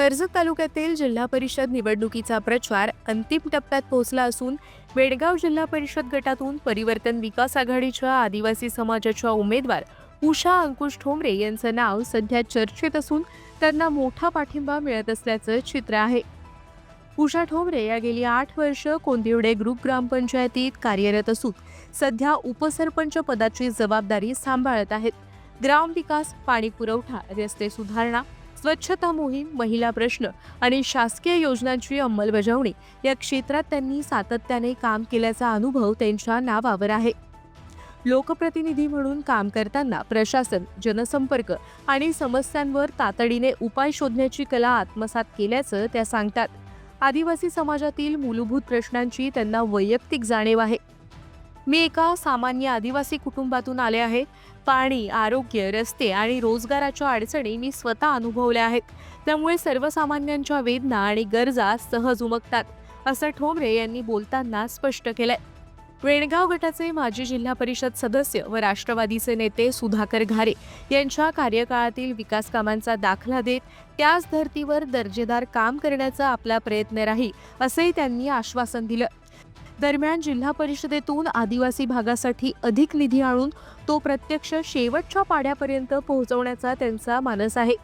कर्जत तालुक्यातील जिल्हा परिषद निवडणुकीचा प्रचार अंतिम टप्प्यात पोहोचला असून बेडगाव जिल्हा परिषद गटातून परिवर्तन विकास आघाडीच्या आदिवासी समाजाच्या उमेदवार उषा अंकुश ठोंबरे यांचं नाव सध्या चर्चेत असून त्यांना मोठा पाठिंबा मिळत असल्याचं चित्र आहे. उषा ठोंबरे या गेली आठ वर्ष कोंदिवडे ग्रुप ग्रामपंचायतीत कार्यरत असून सध्या उपसरपंच पदाची जबाबदारी सांभाळत आहेत. ग्रामविकास पाणी पुरवठा रस्ते सुधारणा स्वच्छता मोहीम महिला प्रश्न आणि शासकीय योजनांची अंमलबजावणी या क्षेत्रात त्यांनी सातत्याने काम केल्याचा अनुभव त्यांच्या नावावर आहे. लोकप्रतिनिधी म्हणून काम करताना प्रशासन जनसंपर्क आणि समस्यांवर तातडीने उपाय शोधण्याची कला आत्मसात केल्याचं त्या सांगतात. आदिवासी समाजातील मूलभूत प्रश्नांची त्यांना वैयक्तिक जाणीव आहे. मी एका सामान्य आदिवासी कुटुंबातून आले आहे. पाणी आरोग्य रस्ते आणि रोजगाराच्या अडचणी मी स्वतः अनुभवल्या आहेत. त्यामुळे सर्वसामान्यांच्या वेदना आणि गरजा सहज उमगतात असं ठोंबरे यांनी बोलताना स्पष्ट केलंय. वेणगाव गटाचे माजी जिल्हा परिषद सदस्य व राष्ट्रवादीचे नेते सुधाकर घारे यांच्या कार्यकाळातील विकास कामांचा दाखला देत त्याच धर्तीवर दर्जेदार काम करण्याचा आपला प्रयत्न राहील असंही त्यांनी आश्वासन दिलं. दरम्यान जिल्हा परिषदेतून आदिवासी भागासाठी अधिक निधी आणून तो प्रत्यक्ष शेवटच्या पाड्यापर्यंत पोहोचवण्याचा त्यांचा मानस आहे.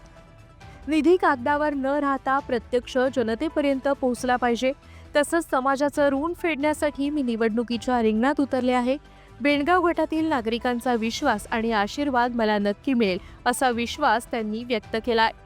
निधी कागदावर न राहता प्रत्यक्ष जनतेपर्यंत पोहोचला पाहिजे. तसंच समाजाचं ऋण फेडण्यासाठी मी निवडणुकीच्या रिंगणात उतरले आहे. बेणगाव गटातील नागरिकांचा विश्वास आणि आशीर्वाद मला नक्की मिळेल असा विश्वास त्यांनी व्यक्त केला आहे